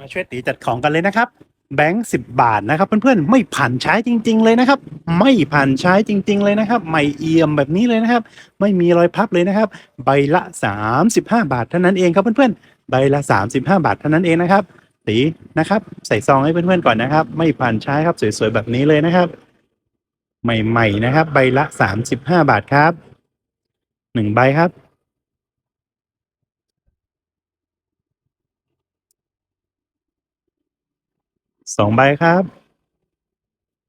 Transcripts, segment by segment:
มาช่วยตีจัดของกันเลยนะครับ แบงค์สิบบาทนะครับ เพื่อนๆไม่ผ่านใช้จริง ๆ เลยนะครับ ไม่ผ่านใช้จริง ๆ เลยนะครับ ไม่เอี่ยมแบบนี้เลยนะครับ ไม่มีรอยพับเลยนะครับ ใบละสามสิบห้าบาทเท่านั้นเองครับเพื่อนๆใบละสามสิบห้าบาทเท่านั้นเองนะครับตีนะครับ ใส่ซองให้เพื่อนๆก่อนนะครับ ไม่ผ่านใช้ครับสวยๆแบบนี้เลยนะครับ ใหม่ๆนะครับ ใบละสามสิบห้าบาทครับหนึ่งใบครับ สองใบครับ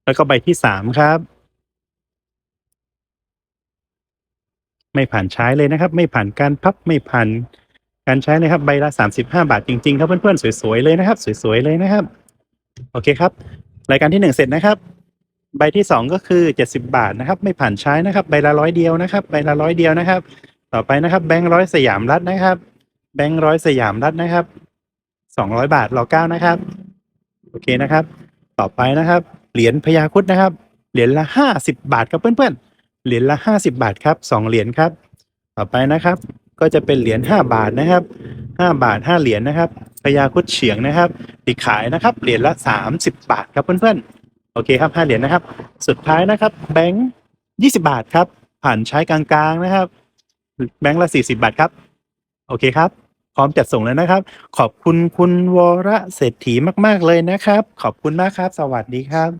แล้วก็ใบที่สามครับ ไม่ผ่านใช้เลยนะครับ ไม่ผ่านการพับไม่ผ่านการใช้เลยครับ ใบละสามสิบห้าบาทจริงๆครับเพื่อนๆสวยๆเลยนะครับ สวยๆเลยนะครับ โอเคครับ รายการที่หนึ่งเสร็จนะครับ ใบที่สองก็คือเจ็ดสิบาทนะครับ ไม่ผ่านใช้นะครับ ใบละร้อยเดียวนะครับ ใบละร้อยเดียวนะครับ ต่อไปนะครับ แบงค์ร้อยสยามรัฐนะครับ แบงค์ร้อยสยามรัฐนะครับสองร้อยบาทรอเก้านะครับ โอเคนะครับ ต่อไปนะครับ เหรียญพญาครุดนะครับ เหรียญละห้าสิบาทครับเพื่อนๆ เหรียญละห้าสิบาทครับสองเหรียญครับ ต่อไปนะครับ ก็จะเป็นเหรียญห้าบาทนะครับห้าบาทห้าเหรียญนะครับพญาครุดเฉียงนะครับติดขายนะครับ เหรียญละสามสิบบาทครับเพื่อนๆ โอเคครับห้าเหรียญนะครับ สุดท้ายนะครับ แบงค์ยี่สิบาทครับ ผ่านใช้กลางๆนะครับ แบงค์ละสี่สิบาทครับ โอเคครับ ร้อมจัดส่งแล้วนะครับ ขอบคุณคุณวรเศรษฐีมาก ๆ เลยนะครับ ขอบคุณมากครับ สวัสดีครับ